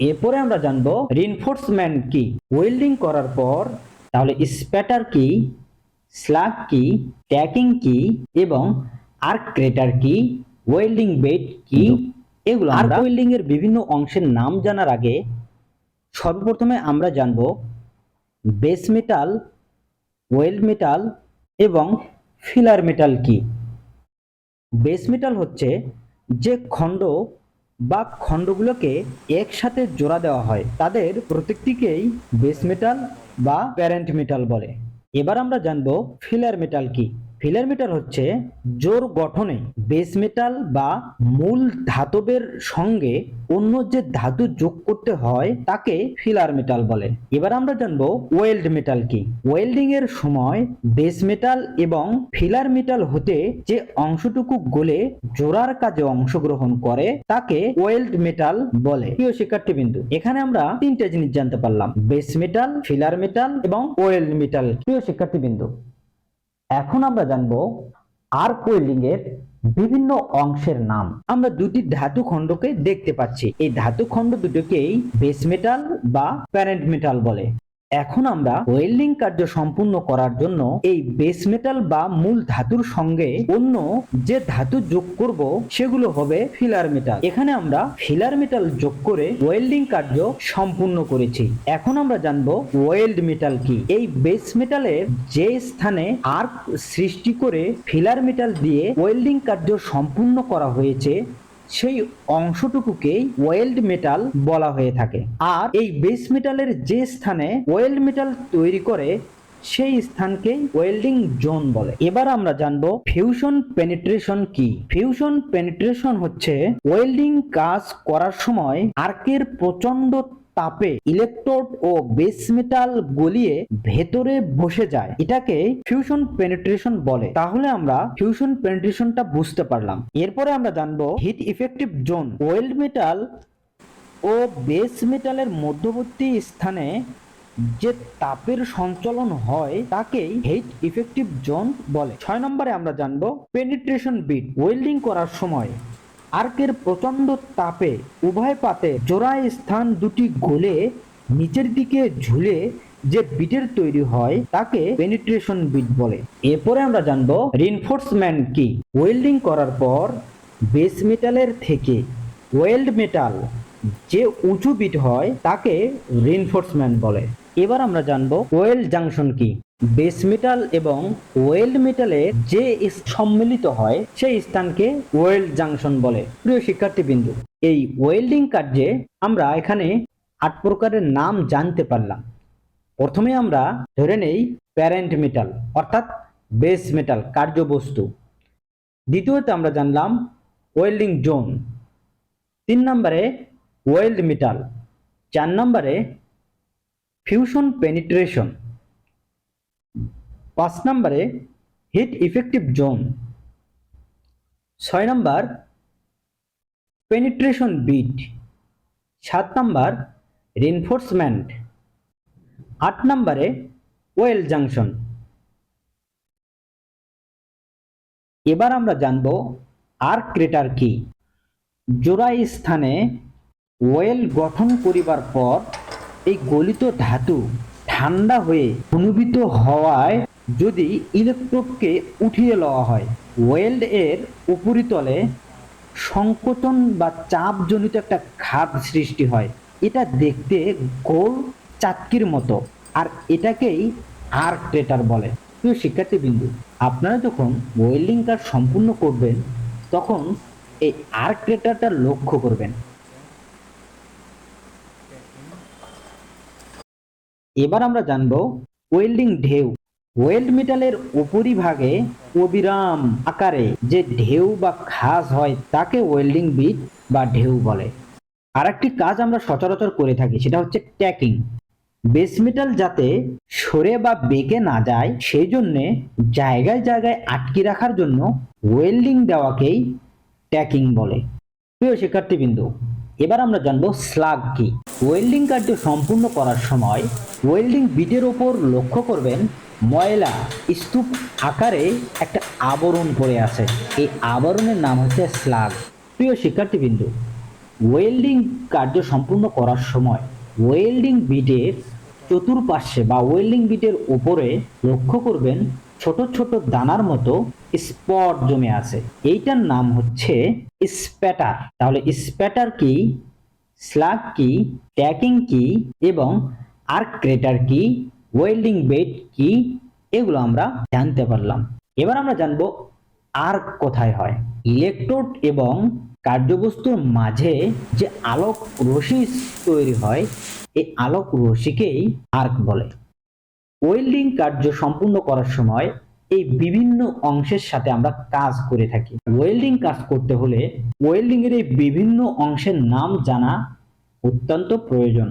এরপরে আমরা জানব রিনফোর্সমেন্ট কি? ওয়েল্ডিং করার পর তাহলে স্প্যাটার কি স্লাগ কি ট্যাকিং কি এবং আর্ক ক্রেটার কি ওয়েল্ডিং বেড কি? এগুলো আর্ক ওয়েল্ডিং এর বিভিন্ন অংশের নাম জানার আগে সর্বপ্রথমে আমরা জানব বেস মেটাল ওয়েল্ড মেটাল এবং ফিলার মেটাল কি। বেস মেটাল হচ্ছে যে খণ্ড বা খণ্ডগুলোকে একসাথে জোড়া দেওয়া হয়। তাদের প্রত্যেকটিকেই বেস মেটাল বা প্যারেন্ট মেটাল বলে। এবার আমরা জানব ফিলার মেটাল কি। ফিলার মেটাল হচ্ছে জোর গঠনে বেস মেটাল বা মূল ধাতবের সঙ্গে অন্য যে ধাতু যোগ করতে হয়, তাকে ফিলার মেটাল বলে। এবার আমরা জানব ওয়েল্ড মেটাল কি। ওয়েল্ডিং এর সময় বেস মেটাল এবং ফিলার মেটাল হতে যে অংশটুকু গলে জোড়ার কাজে অংশগ্রহণ করে, তাকে ওয়েল্ড মেটাল বলে। প্রিয় শিক্ষার্থী বিন্দু এখানে আমরা তিনটে জিনিস জানতে পারলাম। বেস মেটাল, ফিলার মেটাল এবং ওয়েল্ড মেটাল। প্রিয় শিক্ষার্থী বিন্দু এখন আমরা জানব আর কোয়েলিংয়ের বিভিন্ন অংশের নাম। আমরা দুটি ধাতু খণ্ডকে দেখতে পাচ্ছি। এই ধাতু খণ্ড দুটোকেই বেস মেটাল বা প্যারেন্ট মেটাল বলে। এখন আমরা ওয়েল্ডিং কার্য সম্পূর্ণ করার জন্য এই বেস মেটাল বা মূল ধাতুর সঙ্গে অন্য যে ধাতু যোগ করব, সেগুলো হবে ফিলার মেটাল এখানে আমরা ফিলার মেটাল যোগ করে ওয়েল্ডিং কার্য সম্পূর্ণ করেছি। এখন আমরা জানব ওয়েল্ড মেটাল কি। এই বেস মেটালের যে স্থানে আর্ক সৃষ্টি করে ফিলার মেটাল দিয়ে ওয়েল্ডিং কার্য সম্পূর্ণ করা হয়েছে সেই অংশটুকুকেই ওয়েল্ড মেটাল বলা হয়ে থাকে। আর এই বেস মেটালের যে স্থানে ওয়েল্ড মেটাল তৈরি করে, সেই স্থানকে ওয়েল্ডিং জোন বলে। এবার আমরা জানব ফিউশন পেনিট্রেশন কি? ফিউশন পেনিট্রেশন হচ্ছে ওয়েল্ডিং কাজ করার সময় আর্কের প্রচণ্ড তাপে ইলেকট্রোড ও বেস মেটাল গলিয়ে ভেতরে বসে যায়। এটাকে ফিউশন পেনিট্রেশন বলে। তাহলে আমরা ফিউশন পেনিট্রেশনটা বুঝতে পারলাম। এরপরে আমরা জানব heat effective zone weld metal ও বেস মেটালের মধ্যবর্তী স্থানে যে তাপের সঞ্চালন হয়, তাকেই হিট ইফেক্টিভ জোন বলে। ছয় নম্বরে আমরা জানব পেনিট্রেশন বিট ওয়েল্ডিং করার সময় আর্কের প্রচণ্ড তাপে উভয় পাতে জোড়ায় স্থান দুটি গোলে নিচের দিকে ঝুলে যে বিটের তৈরি হয় তাকে পেনিট্রেশন বিট বলে। এরপরে আমরা জানব রিনফোর্সমেন্ট কি। ওয়েল্ডিং করার পর বেস মেটালের থেকে ওয়েল্ড মেটাল যে উঁচু বিট হয় তাকে রিনফোর্সমেন্ট বলে। এবার আমরা জানব ওয়েল্ড জাংশন কি। বেস মেটাল এবং ওয়েল্ড মেটালে যে সম্মিলিত হয়, সেই স্থানকে ওয়েল্ড জাংশন বলে। প্রিয় শিক্ষার্থী বিন্দু এই ওয়েল্ডিং কার্যে আমরা এখানে আট প্রকারের নাম জানতে পারলাম। প্রথমে আমরা ধরে নেই প্যারেন্ট মেটাল অর্থাৎ বেস মেটাল কার্যবস্তু। দ্বিতীয়ত আমরা জানলাম ওয়েল্ডিং জোন। তিন নম্বরে ওয়েল্ড মেটাল চার নম্বরে ফিউশন পেনিট্রেশন পাঁচ নম্বরে হিট ইফেক্টিভ জোন ছয় নম্বর পেনিট্রেশন বিট সাত নম্বর রিনফোর্সমেন্ট আট নম্বরে ওয়েল জাংশন এবার আমরা জানব আর্ক ক্রেটার কি। জোড়া স্থানে ওয়েল গঠন করিবার পর এই গলিত ধাতু ঠান্ডা হয়ে অনুবিত হওয়ায় যদি ইলেকট্রোডকে উঠিয়ে লওয়া হয়, ওয়েল্ড এর উপরিতলে সংকোচন বা চাপজনিত একটা খাদ সৃষ্টি হয়। এটা দেখতে গোল চাটকির মতো, আর এটাকেই আর্ক ক্রেটার বলে। প্রিয় শিক্ষার্থী বিন্দু আপনারা যখন ওয়েল্ডিং কাজ সম্পূর্ণ করবেন, তখন এই আর্ক ক্রেটারটা লক্ষ্য করবেন। এবার আমরা জানব ওয়েল্ডিং ঢেউ ওয়েল্ড মেটালের উপরিভাগে অবিরাম আকারে যে ঢেউ বা খাস হয়, তাকে ওয়েল্ডিং বিট বা ঢেউ বলে। আর একটি কাজ আমরা সচরাচর করে থাকি, সেটা হচ্ছে ট্যাকিং। বেস মেটাল যাতে সরে বা বেঁকে না যায়, সেই জন্যে জায়গায় জায়গায় আটকে রাখার জন্য ওয়েল্ডিং দেওয়াকেই ট্যাকিং বলে। প্রিয় শিক্ষার্থীবৃন্দ, এবার আমরা জানব স্লাগ কি। ওয়েল্ডিং কার্য সম্পূর্ণ করার সময় ওয়েল্ডিং বিটের ওপর লক্ষ্য করবেন ময়লা স্তূপ আকারে একটা আবরণ পড়ে আছে। এই আবরণের নাম হচ্ছে স্লাগ। প্রিয় শিক্ষার্থীবৃন্দ ওয়েল্ডিং কার্য সম্পূর্ণ করার সময় ওয়েল্ডিং বিটের চতুর্পার্শ্বে বা ওয়েল্ডিং বিটের উপরে লক্ষ্য করবেন ছোট ছোট দানার মতো স্পট জমে আছে। এইটার নাম হচ্ছে স্প্যাটার। তাহলে স্প্যাটার কি? স্লাগ কি? ট্যাকিং কি? এবং আর্ক ক্রেটার কি? ওয়েল্ডিং বেড কি? এগুলো আমরা জানতে পারলাম। এবার আমরা জানব আর্ক কোথায় হয়। ইলেকট্রোড এবং কার্যবস্তুর মাঝে যে আলোক রশ্মি তৈরি হয়, এই আলোক রশ্মিকেই আর্ক বলে। ওয়েল্ডিং কার্য সম্পূর্ণ করার সময় এই বিভিন্ন অংশের সাথে আমরা কাজ করে থাকি। ওয়েল্ডিং কাজ করতে হলে ওয়েল্ডিং এর এই বিভিন্ন অংশের নাম জানা অত্যন্ত প্রয়োজন।